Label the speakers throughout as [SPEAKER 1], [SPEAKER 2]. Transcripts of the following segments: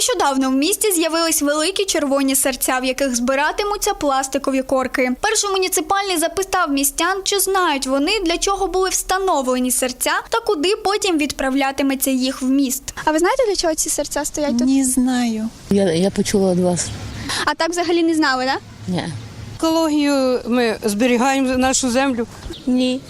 [SPEAKER 1] Нещодавно в місті з'явились великі червоні серця, в яких збиратимуться пластикові корки. Перший муніципальний запитав містян, чи знають вони для чого були встановлені серця та куди потім відправлятиметься їх в міст.
[SPEAKER 2] А ви знаєте, для чого ці серця стоять тут?
[SPEAKER 3] Не знаю.
[SPEAKER 4] Я, я почула від вас.
[SPEAKER 2] А так взагалі не знали, так?
[SPEAKER 4] Ні.
[SPEAKER 5] Екологію ми зберігаємо нашу землю.
[SPEAKER 4] Ні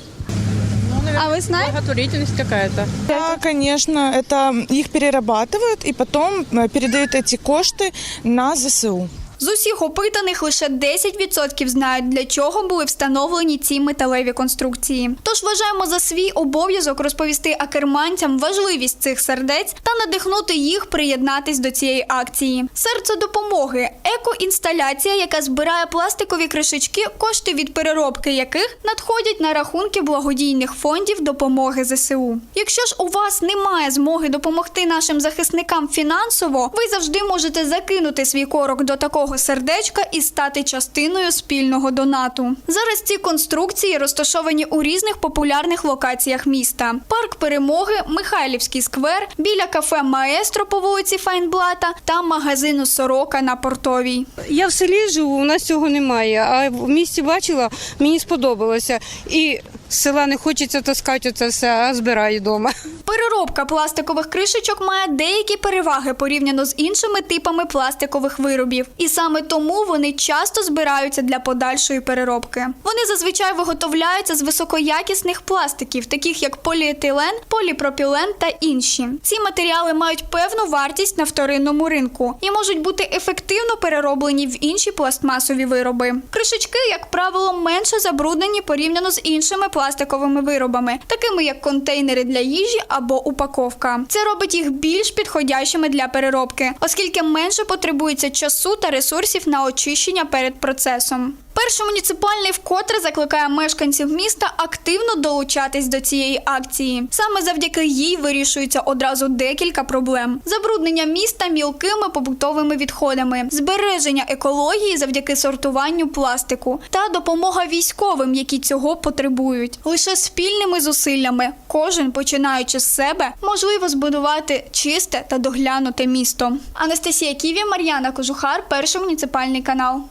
[SPEAKER 2] А ви знаєте?
[SPEAKER 6] Благотворительность какая-то.
[SPEAKER 3] Да, конечно, это их перерабатывают и потом э, передают эти кошты на ЗСУ.
[SPEAKER 1] З усіх опитаних лише 10% знають, для чого були встановлені ці металеві конструкції. Тож вважаємо за свій обов'язок розповісти акерманцям важливість цих сердець та надихнути їх приєднатись до цієї акції. Серце допомоги екоінсталяція, яка збирає пластикові кришечки, кошти від переробки яких надходять на рахунки благодійних фондів допомоги ЗСУ. Якщо ж у вас немає змоги допомогти нашим захисникам фінансово, ви завжди можете закинути свій корок до такого сердечка і стати частиною спільного донату. Зараз ці конструкції розташовані у різних популярних локаціях міста: парк перемоги, Михайлівський сквер, біля кафе Маестро по вулиці Файнблата та магазину Сорока на портовій.
[SPEAKER 5] Я в селі живу, у нас цього немає. А в місті бачила, мені сподобалося. І з села не хочеться таскати це все, а збираю вдома.
[SPEAKER 1] Переробка пластикових кришечок має деякі переваги порівняно з іншими типами пластикових виробів, і саме тому вони часто збираються для подальшої переробки. Вони зазвичай виготовляються з високоякісних пластиків, таких як поліетилен, поліпропілен та інші. Ці матеріали мають певну вартість на вторинному ринку і можуть бути ефективно перероблені в інші пластмасові вироби. Кришечки, як правило, менше забруднені порівняно з іншими пластиковими виробами, такими як контейнери для їжі або упаковка. Це робить їх більш підходящими для переробки, оскільки менше потребується часу та ресурсів на очищення перед процесом. Перший муніципальний вкотре закликає мешканців міста активно долучатись до цієї акції. Саме завдяки їй вирішується одразу декілька проблем: забруднення міста мілкими побутовими відходами, збереження екології завдяки сортуванню пластику та допомога військовим, які цього потребують. Лише спільними зусиллями, кожен починаючи з себе, можливо збудувати чисте та доглянуте місто. Анастасія Ківі, Мар'яна Кожухар, перший муніципальний канал.